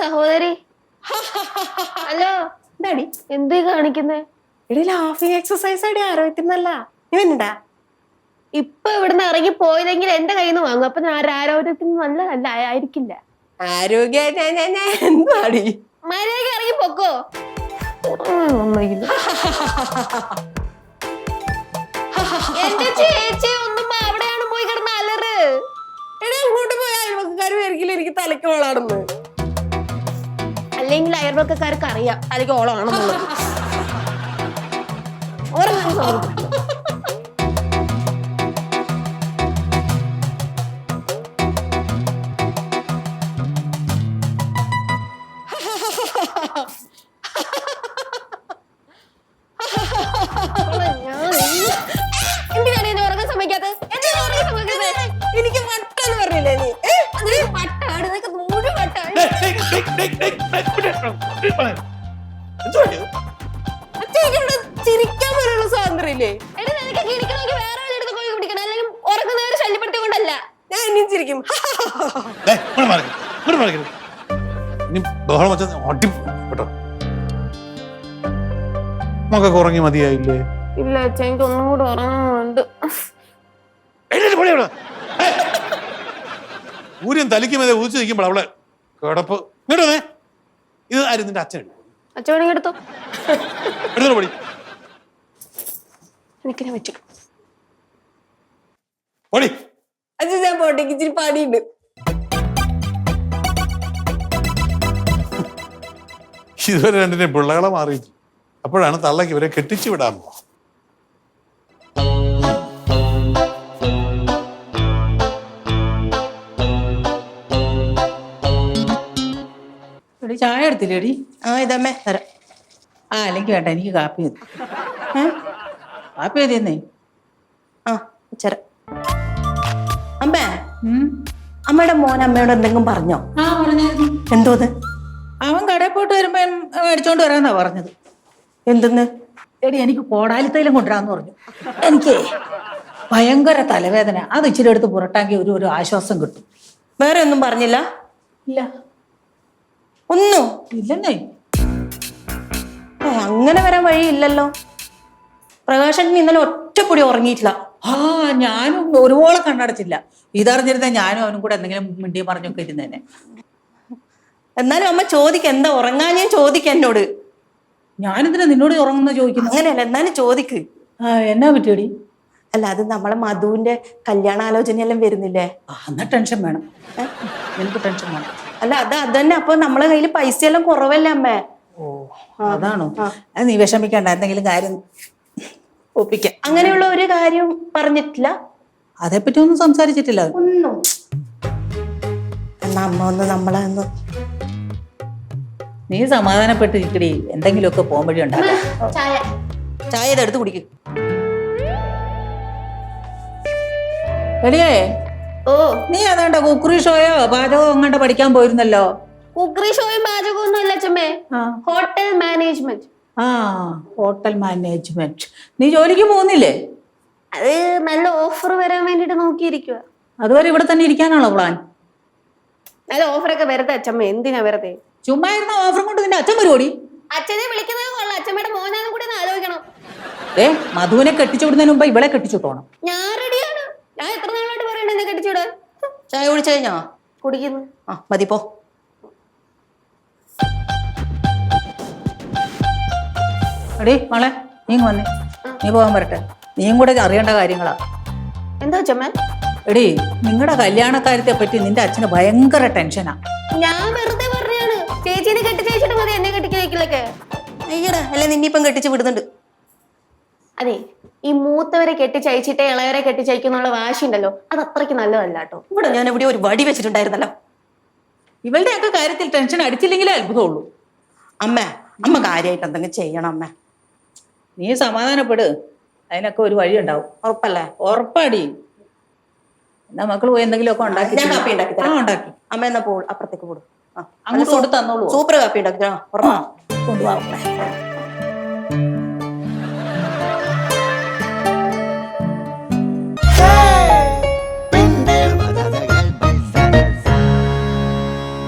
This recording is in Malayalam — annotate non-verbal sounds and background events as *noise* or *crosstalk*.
സഹോദരി. ഹലോ. എന്താടി? എന്തീ കാണിക്കുന്നേ? എടി ലാഫിംഗ് എക്സസൈസ് അടി ആരോഗ്യത്തിനല്ല. ഇവനുണ്ടാ ഇപ്പൊ ഇവിടുന്ന് ഇറങ്ങി പോയതെങ്കിൽ എന്റെ കയ്യിൽ നിന്ന് വാങ്ങും. അപ്പൊ ഞാൻ ആരോഗ്യത്തിന് നല്ലതല്ല ആയിരിക്കില്ല. ആരോഗ്യ എന്താടി? ഇറങ്ങി പൊക്കോ. *laughs* എന്റെ ചേച്ചി ഒന്നും അവിടെയാണ് പോയി കിടന്ന അലറ്. എടാ അങ്ങോട്ട് പോയ അയൽവക്കക്കാർ പേരിക്കില്ല എനിക്ക് തലയ്ക്ക് ഓളാണെന്ന്. അല്ലെങ്കിൽ അയൽവക്കാർക്ക് അറിയാം തലയ്ക്ക് ഓളാണെന്നുള്ളത്. ഓർമ്മ ചിരിക്കാൻ പോലുള്ള സ്വാതന്ത്ര്യം ഇല്ലേ എടി നിനക്ക് വേറെ ആളുടെ പോയി കുടിക്കണം അല്ലെങ്കിൽ ഉറങ്ങുന്നവരെ ശല്യപ്പെടുത്തിക്കൊണ്ടല്ല. ഞാൻ ഇനിയും ചിരിക്കും. *laughs* ബഹളം ഒട്ടി കേട്ടോ. മക്കൊക്കെ ഉറങ്ങി മതിയായില്ലേ? ഇല്ല അച്ഛ എനിക്ക് ഒന്നും കൂടെ അവിടെ. സൂര്യൻ തലിക്ക് ഉദിച്ചു നിൽക്കുമ്പോൾ അവളെ കിടപ്പ്. ഇങ്ങോട്ട് വന്നേ. ഇത് ആരും നിന്റെ അച്ഛൻ. വേണമെങ്കിൽ എടുത്തോ. പൊടി എനിക്കിനെ വെച്ചു പൊടി അച്ഛൻ ഞാൻ പോട്ടെ എനിക്ക് ഇച്ചിരി പണിയുണ്ട്. ഇതുവരെ രണ്ടിനെ പിള്ളകളെ മാറിയിട്ട് അപ്പോഴാണ് തള്ളക്ക് ഇവരെ കെട്ടിച്ചു വിടാൻ പോകുന്നത് എടി ചായ എടുത്തില്ലേടി? ആ ഇതമ്മേ തരാം. ആ അല്ലെങ്കിൽ വേണ്ട എനിക്ക് കാപ്പി മതി. ഏ? കാപ്പി മതി എന്നേ. ആ ചെറ അമ്മേ അമ്മയുടെ മോൻ അമ്മയോട് എന്തെങ്കിലും പറഞ്ഞോ? ആ പറഞ്ഞായിരുന്നു. എന്തോന്ന് അവൻ കടയിൽ പോയിട്ട് വരുമ്പോ മേടിച്ചോണ്ട് വരാന്നാ പറഞ്ഞത്. എന്തെന്ന്? എടി എനിക്ക് കോടാലിത്തൈലം കൊണ്ടുവരാന്ന് പറഞ്ഞു. എനിക്ക്? ഭയങ്കര തലവേദന. അത് ഇച്ചിരി എടുത്ത് പുരട്ടാക്കി ഒരു ഒരു ആശ്വാസം കിട്ടും. വേറെ ഒന്നും പറഞ്ഞില്ല? ഇല്ല. ഒന്നും. ഇല്ലെന്നേ. അങ്ങനെ വരാൻ വഴിയില്ലല്ലോ. പ്രകാശൻ ഇന്നലെ ഒറ്റപ്പൊടി ഉറങ്ങിയിട്ടില്ല. ആ ഞാനും ഒരുപോലെ കണ്ണടച്ചില്ല. ഇതറിഞ്ഞിരുന്ന ഞാനും അവനും കൂടെ എന്തെങ്കിലും മിണ്ടി പറഞ്ഞൊക്കെ ഇരുന്നേനെ. എന്നാലും അമ്മ ചോദിക്ക എന്താ ഉറങ്ങാൻ ഞാൻ ചോദിക്ക എന്നോട്. ഞാനിതിനെ നിന്നോട് ഉറങ്ങുന്ന ചോദിക്കുന്നു? അങ്ങനെയല്ല എന്നാലും ചോദിക്ക്. എന്നാ പറ്റിയടി? അല്ല അത് നമ്മളെ മധുവിന്റെ കല്യാണ കല്യാണാലോചനയെല്ലാം വരുന്നില്ലേ? ആ എന്നാ ടെൻഷൻ വേണം. എനിക്ക് ടെൻഷൻ വേണം. അല്ല അത് അതന്നെ. അപ്പൊ നമ്മളെ കയ്യിൽ പൈസ എല്ലാം കുറവല്ലേ അമ്മേ? ഓ അതാണോ? അത് നീ വിഷമിക്കണ്ട എന്തെങ്കിലും കാര്യം ഒപ്പിക്കാം. അങ്ങനെയുള്ള ഒരു കാര്യം പറഞ്ഞിട്ടില്ല. അതേപ്പറ്റി ഒന്നും സംസാരിച്ചിട്ടില്ല. ഒന്നും. എന്നാ അമ്മ ഒന്ന് നമ്മളെ ഒന്ന് നീ സമാധാനപ്പെട്ട് ഇക്കടി എന്തെങ്കിലുമൊക്കെ പോകാൻ വഴി ഉണ്ടാക്കാം. ചായ. ചായ ഇതെടുത്ത് കുടിക്കും. എടിയേ ഓ. നീ ഏതാണ്ട കുക്കറി ഷോയോ പാചകമോ അങ്ങോട്ട് പഠിക്കാൻ പോയിരുന്നല്ലോ? കുക്കറി ഷോയും പാചകവും ഒന്നും അച്ഛമ്മേ. Hotel management. ആ ഹോട്ടൽ മാനേജ്മെന്റ്. നീ ജോലിക്ക് പോകുന്നില്ലേ? അത് നല്ല ഓഫർ വരാൻ വേണ്ടിട്ട് നോക്കിയിരിക്കുക അതുവരെ ഇവിടെ തന്നെ ഇരിക്കാനാണോ പ്ലാൻ? നല്ല ഓഫറൊക്കെ വെറുതെ അച്ഛമ്മ എന്തിനാ വെറുതെ? ചുമ്മാ ഇരുന്ന ഓഫറും കൊണ്ട് നിന്റെ അച്ഛൻ പരിപാടി അച്ഛനെ വിളിക്കുന്നത് കൊള്ളാം അച്ഛമ്മയുടെ മോനാന്നും കൂടി ഒന്ന് ആലോചിക്കണം. ഏ മധുവിനെ കെട്ടിച്ചു വിടുന്നതിന് മുമ്പ് ഇവളെ കെട്ടിച്ചുട്ടോണം ഞാൻ ഞാൻ പറയണേ കെട്ടിച്ചൂടെ ചായ കുടിച്ചു കഴിഞ്ഞോ? കുടിക്കുന്നു. ആ മതി പോ. എടി മോളെ നീ ഇങ്ങ് വന്നേ. നീ പോകാൻ വരട്ടെ. നീയും കൂടെ അറിയേണ്ട കാര്യങ്ങളാ. എന്താ ചമ്മ എടി നിങ്ങളുടെ കല്യാണക്കാര്യത്തെ പറ്റി നിന്റെ അച്ഛന് ഭയങ്കര ടെൻഷനാ. ഞാൻ വെറുതെ പറഞ്ഞാണ്. ചേച്ചിനെ കെട്ടിച്ചേച്ചിട്ട് മതി എന്നെ കെട്ടിക്കലേക്കിലൊക്കെ അയ്യടാ അല്ലെ നിന്നിപ്പം കെട്ടിച്ച് വിടുന്നുണ്ട്. അതെ ഈ മൂത്തവരെ കെട്ടിച്ചയച്ചിട്ട് ഇളയവരെ കെട്ടിച്ചയക്കുന്നുള്ള വാശി ഉണ്ടല്ലോ അത് അത്രയ്ക്ക് നല്ലതല്ല കേട്ടോ. ഇവിടെ ഞാൻ എവിടെ ഒരു വടി വെച്ചിട്ടുണ്ടായിരുന്നല്ലോ. ഇവളുടെയൊക്കെ കാര്യത്തിൽ ടെൻഷൻ അടിച്ചില്ലെങ്കിലേ അത്ഭുതമുള്ളൂ. അമ്മ അമ്മ കാര്യമായിട്ട് എന്തെങ്കിലും ചെയ്യണം അമ്മ. നീ സമാധാനപ്പെട്. അതിനൊക്കെ ഒരു വഴി ഉണ്ടാവും ഉറപ്പല്ലേ? ഉറപ്പാടി. എന്നാ മക്കൾ പോയി എന്തെങ്കിലുമൊക്കെ ഉണ്ടാക്കി ഞാൻ കാപ്പി ഉണ്ടാക്കി തരാം. ഉണ്ടാക്കി. അമ്മ എന്നാ പോ അപ്പുറത്തേക്ക് പോടും. അങ്ങോട്ട് കൊടുത്തു തന്നോളൂ. സൂപ്പർ കാപ്പി ഉണ്ടാക്കി തരാം. കൊണ്ടുപോകാം